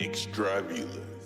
extravagant.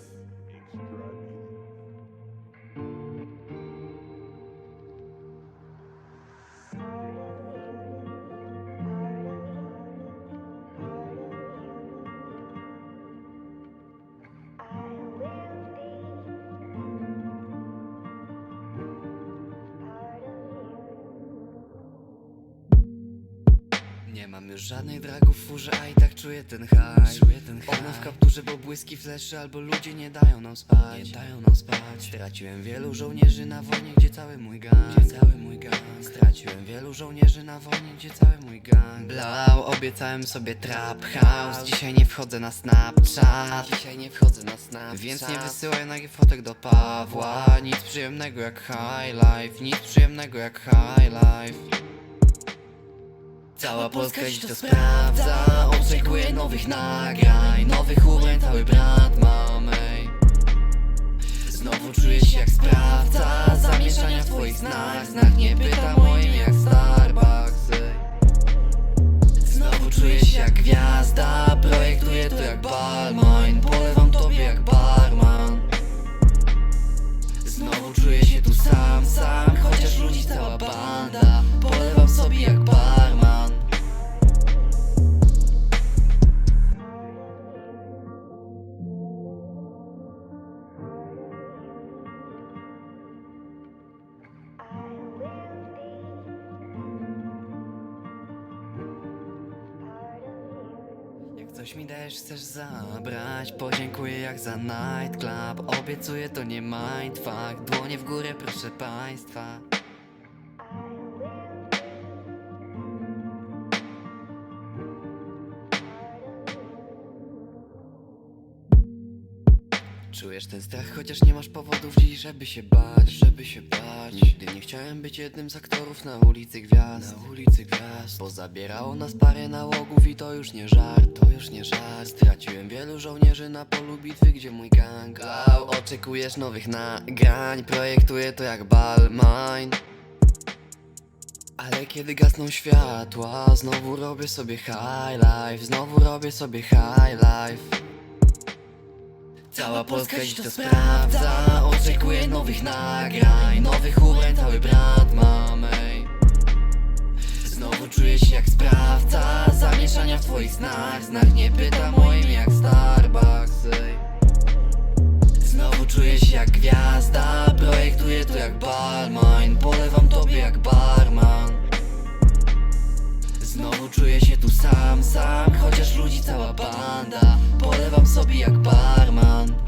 Nie mam już żadnych dragów w furze, a i tak czuję ten high Czuję ten high Ona w kapturze, bo błyski fleszy Albo ludzie nie dają nam spać. Nie dają nam spać. Straciłem wielu żołnierzy na wojnie, gdzie cały mój gang. Gdzie cały mój gang. Straciłem wielu żołnierzy na wojnie, gdzie cały mój gang. Blau, obiecałem sobie trap house Dzisiaj nie wchodzę na Snapchat. Dzisiaj nie wchodzę na Snapchat. Więc nie wysyłaj nagich fotek do Pawła. Nic przyjemnego jak high life. Nic przyjemnego jak high life Cała Polska dziś to sprawdza. Oczekuję nowych nagrań Nowych cały brat mam ej. Znowu czuję się jak sprawca. Zamieszania w twoich snach. Znak nie pytam o imię jak Starbucks coś mi dajesz, chcesz zabrać. Podziękuję jak za nightclub. Obiecuję to nie mindfuck Dłonie w górę proszę państwa Czujesz ten strach, chociaż nie masz powodów dziś, żeby się bać, żeby się bać. Nigdy nie chciałem być jednym z aktorów na ulicy Gwiazd Na ulicy Gwiazd. Bo zabierało nas parę nałogów i to już nie żart, to już nie żart. Straciłem wielu żołnierzy na polu bitwy, gdzie mój gang Au, Oczekujesz nowych nagrań, projektuję to jak Balmain. Ale kiedy gasną światła, znowu robię sobie high life, znowu robię sobie high life Cała Polska dziś to sprawdza Oczekuję nowych nagrań Nowych ubrań, cały brat mam ej. Znowu czuję się jak sprawca Zamieszania w twoich snach Znak nie pytam o imię jak Starbucks. Znowu czuję się jak gwiazda Czuję się tu sam, sam. Chociaż ludzi cała banda Polewam sobie jak barman.